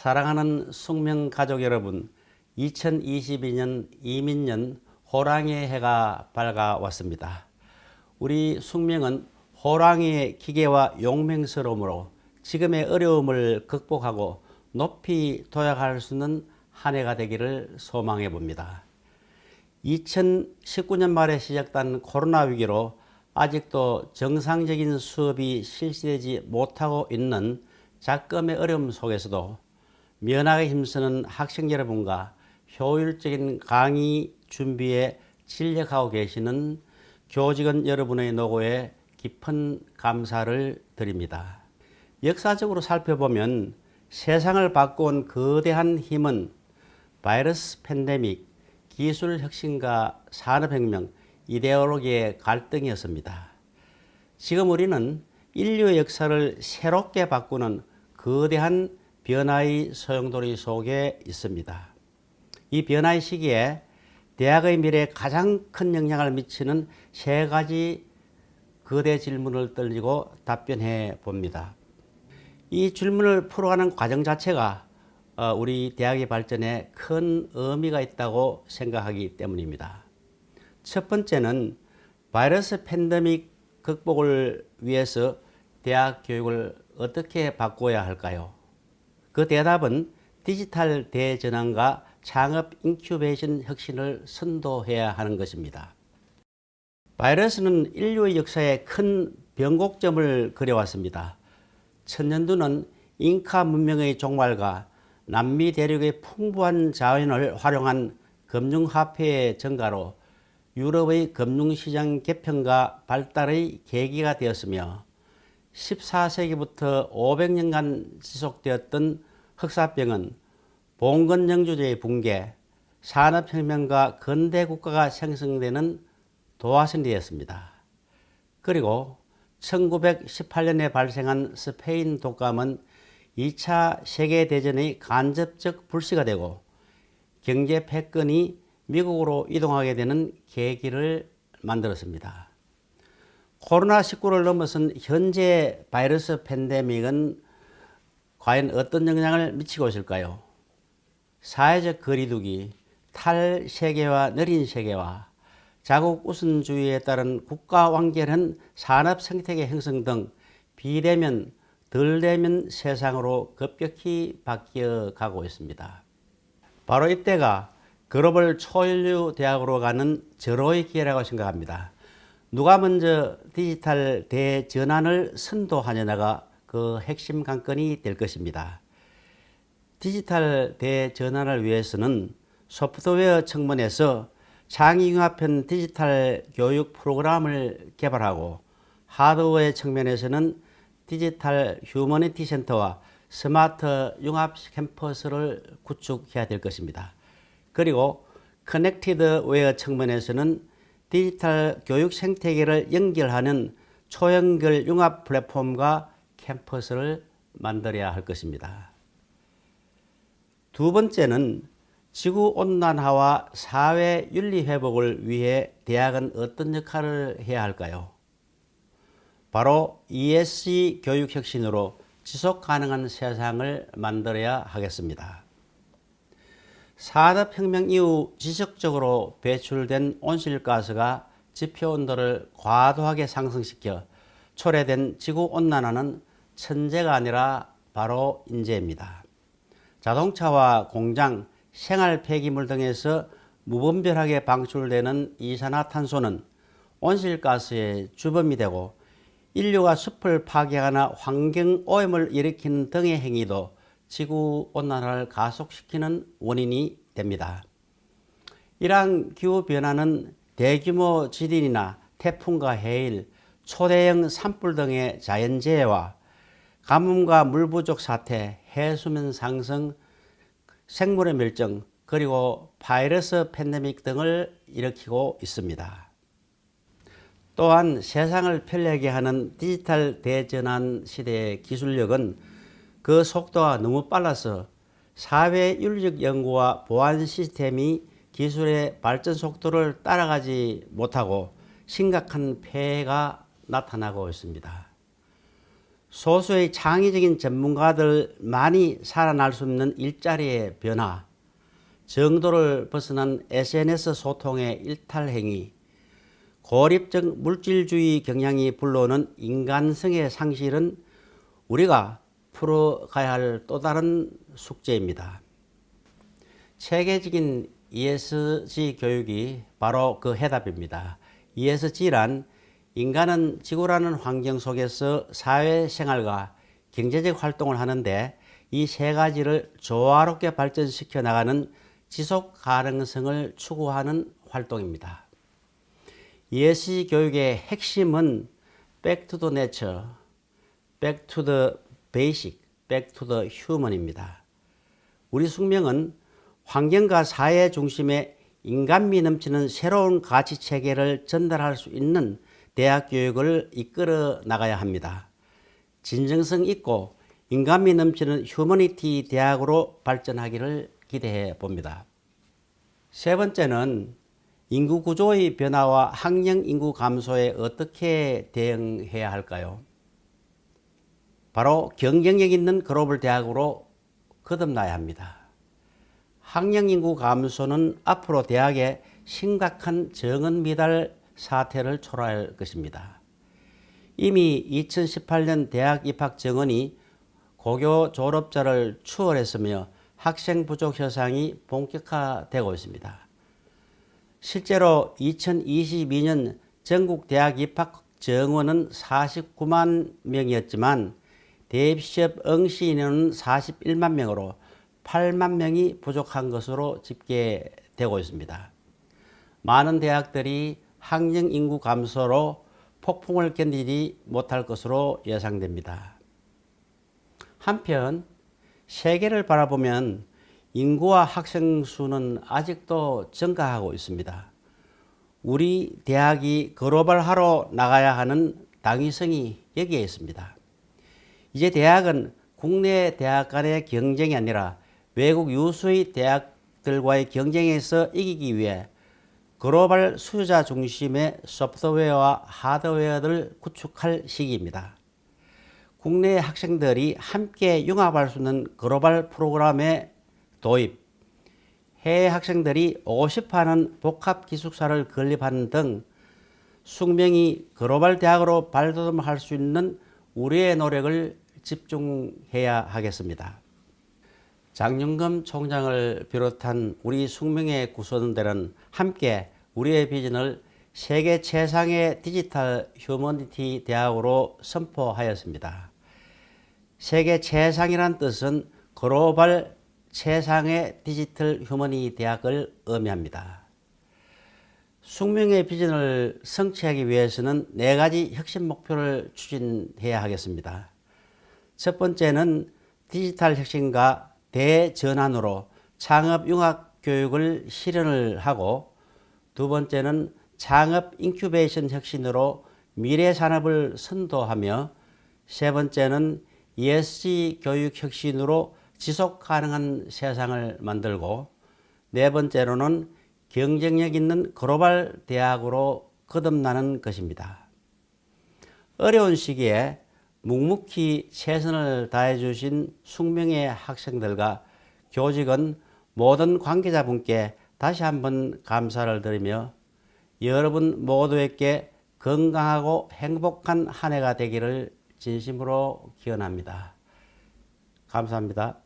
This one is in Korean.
사랑하는 숙명 가족 여러분, 2022년 이민년 호랑이의 해가 밝아왔습니다. 우리 숙명은 호랑이의 기계와 용맹스러움으로 지금의 어려움을 극복하고 높이 도약할 수 있는 한 해가 되기를 소망해 봅니다. 2019년 말에 시작된 코로나 위기로 아직도 정상적인 수업이 실시되지 못하고 있는 작금의 어려움 속에서도 면하게 힘쓰는 학생 여러분과 효율적인 강의 준비에 진력하고 계시는 교직원 여러분의 노고에 깊은 감사를 드립니다. 역사적으로 살펴보면 세상을 바꿔온 거대한 힘은 바이러스 팬데믹, 기술 혁신과 산업혁명, 이데올로기의 갈등이었습니다. 지금 우리는 인류의 역사를 새롭게 바꾸는 거대한 변화의 소용돌이 속에 있습니다. 이 변화의 시기에 대학의 미래에 가장 큰 영향을 미치는 세 가지 거대 질문을 떨리고 답변해 봅니다. 이 질문을 풀어가는 과정 자체가 어, 우리 대학의 발전에 큰 의미가 있다고 생각하기 때문입니다. 첫 번째는 바이러스 팬데믹 극복을 위해서 대학 교육을 어떻게 바꿔야 할까요? 그 대답은 디지털 대전환과 창업 인큐베이션 혁신을 선도해야 하는 것입니다. 바이러스는 인류의 역사에 큰 변곡점을 그려왔습니다. 천년두는 잉카 문명의 종말과 남미 대륙의 풍부한 자원을 활용한 금융화폐의 증가로 유럽의 금융시장 개편과 발달의 계기가 되었으며 14세기부터 500년간 지속되었던 흑사병은 봉건영주제의 붕괴, 산업혁명과 근대 국가가 생성되는 도화선이 되었습니다. 그리고 1918년에 발생한 스페인 독감은 2차 세계대전의 간접적 불씨가 되고 경제 패권이 미국으로 이동하게 되는 계기를 만들었습니다. 코로나19를 넘어선 현재 바이러스 팬데믹은 과연 어떤 영향을 미치고 있을까요? 사회적 거리두기, 탈세계와 느린 세계화, 자국 우선주의에 따른 국가 완결한 산업 생태계 형성 등 비대면, 덜대면 세상으로 급격히 바뀌어 가고 있습니다. 바로 이때가 글로벌 초인류 대학으로 가는 절호의 기회라고 생각합니다. 누가 먼저 디지털 대전환을 선도하느냐가 그 핵심 관건이 될 것입니다. 디지털 대전환을 위해서는 소프트웨어 측면에서 창의융합형 디지털 교육 프로그램을 개발하고 하드웨어 측면에서는 디지털 휴머니티 센터와 스마트 융합 캠퍼스를 구축해야 될 것입니다. 그리고 커넥티드 웨어 측면에서는 디지털 교육 생태계를 연결하는 초연결 융합 플랫폼과 캠퍼스를 만들어야 할 것입니다. 두 번째는 지구 온난화와 사회 윤리 회복을 위해 대학은 어떤 역할을 해야 할까요? 바로 ESG 교육 혁신으로 지속 가능한 세상을 만들어야 하겠습니다. 산업혁명 이후 지속적으로 배출된 온실가스가 지표 온도를 과도하게 상승시켜 초래된 지구 온난화는 천재가 아니라 바로 인재입니다. 자동차와 공장, 생활 폐기물 등에서 무분별하게 방출되는 이산화탄소는 온실가스의 주범이 되고 인류가 숲을 파괴하거나 환경 오염을 일으키는 등의 행위도 지구 온난화를 가속시키는 원인이 됩니다. 이러한 기후 변화는 대규모 지진이나 태풍과 해일, 초대형 산불 등의 자연재해와 가뭄과 물 부족 사태, 해수면 상승, 생물의 멸종, 그리고 바이러스 팬데믹 등을 일으키고 있습니다. 또한 세상을 편리하게 하는 디지털 대전환 시대의 기술력은 그 속도가 너무 빨라서 사회 윤리적 연구와 보안 시스템이 기술의 발전 속도를 따라가지 못하고 심각한 폐해가 나타나고 있습니다. 소수의 창의적인 전문가들만이 살아날 수 있는 일자리의 변화, 정도를 벗어난 SNS 소통의 일탈 행위, 고립적 물질주의 경향이 불러오는 인간성의 상실은 우리가 풀어가야 할 또 다른 숙제입니다. 체계적인 ESG 교육이 바로 그 해답입니다. ESG란 인간은 지구라는 환경 속에서 사회생활과 경제적 활동을 하는데 이 세 가지를 조화롭게 발전시켜 나가는 지속 가능성을 추구하는 활동입니다. ESG 교육의 핵심은 Back to the Nature, Back to the To the Human입니다. 우리 숙명은 환경과 사회 중심의 인간미 넘치는 새로운 가치 체계를 전달할 수 있는 대학 교육을 이끌어 나가야 합니다. 진정성 있고 인간미 넘치는 휴머니티 대학으로 발전하기를 기대해 봅니다. 세 번째는 인구 구조의 변화와 학령 인구 감소에 어떻게 대응해야 할까요? 바로 경쟁력 있는 글로벌 대학으로 거듭나야 합니다. 학령 인구 감소는 앞으로 대학에 심각한 정원 미달 사태를 초래할 것입니다. 이미 2018년 대학 입학 정원이 고교 졸업자를 추월했으며 학생 부족 현상이 본격화되고 있습니다. 실제로 2022년 전국 대학 입학 정원은 49만 명이었지만 대입시험 응시 인원은 41만 명으로 8만 명이 부족한 것으로 집계되고 있습니다. 많은 대학들이 학령 인구 감소로 폭풍을 견디지 못할 것으로 예상됩니다. 한편 세계를 바라보면 인구와 학생 수는 아직도 증가하고 있습니다. 우리 대학이 글로벌화로 나가야 하는 당위성이 여기에 있습니다. 이제 대학은 국내 대학 간의 경쟁이 아니라 외국 유수의 대학들과의 경쟁에서 이기기 위해 글로벌 수요자 중심의 소프트웨어와 하드웨어를 구축할 시기입니다. 국내 학생들이 함께 융합할 수 있는 글로벌 프로그램의 도입, 해외 학생들이 오고 싶어하는 복합 기숙사를 건립하는 등 숙명이 글로벌 대학으로 발돋움할 수 있는 우리의 노력을 집중해야 하겠습니다. 장윤금 총장을 비롯한 우리 숙명의 구성원들은 함께 우리의 비전을 세계 최상의 디지털 휴머니티 대학으로 선포하였습니다. 세계 최상이란 뜻은 글로벌 최상의 디지털 휴머니 대학을 의미합니다. 숙명의 비전을 성취하기 위해서는 네 가지 혁신 목표를 추진해야 하겠습니다. 첫 번째는 디지털 혁신과 대전환으로 창업 융합 교육을 실현을 하고 두 번째는 창업 인큐베이션 혁신으로 미래 산업을 선도하며 세 번째는 ESG 교육 혁신으로 지속 가능한 세상을 만들고 네 번째로는 경쟁력 있는 글로벌 대학으로 거듭나는 것입니다. 어려운 시기에 묵묵히 최선을 다해 주신 숙명의 학생들과 교직원 모든 관계자분께 다시 한번 감사를 드리며 여러분 모두에게 건강하고 행복한 한 해가 되기를 진심으로 기원합니다. 감사합니다.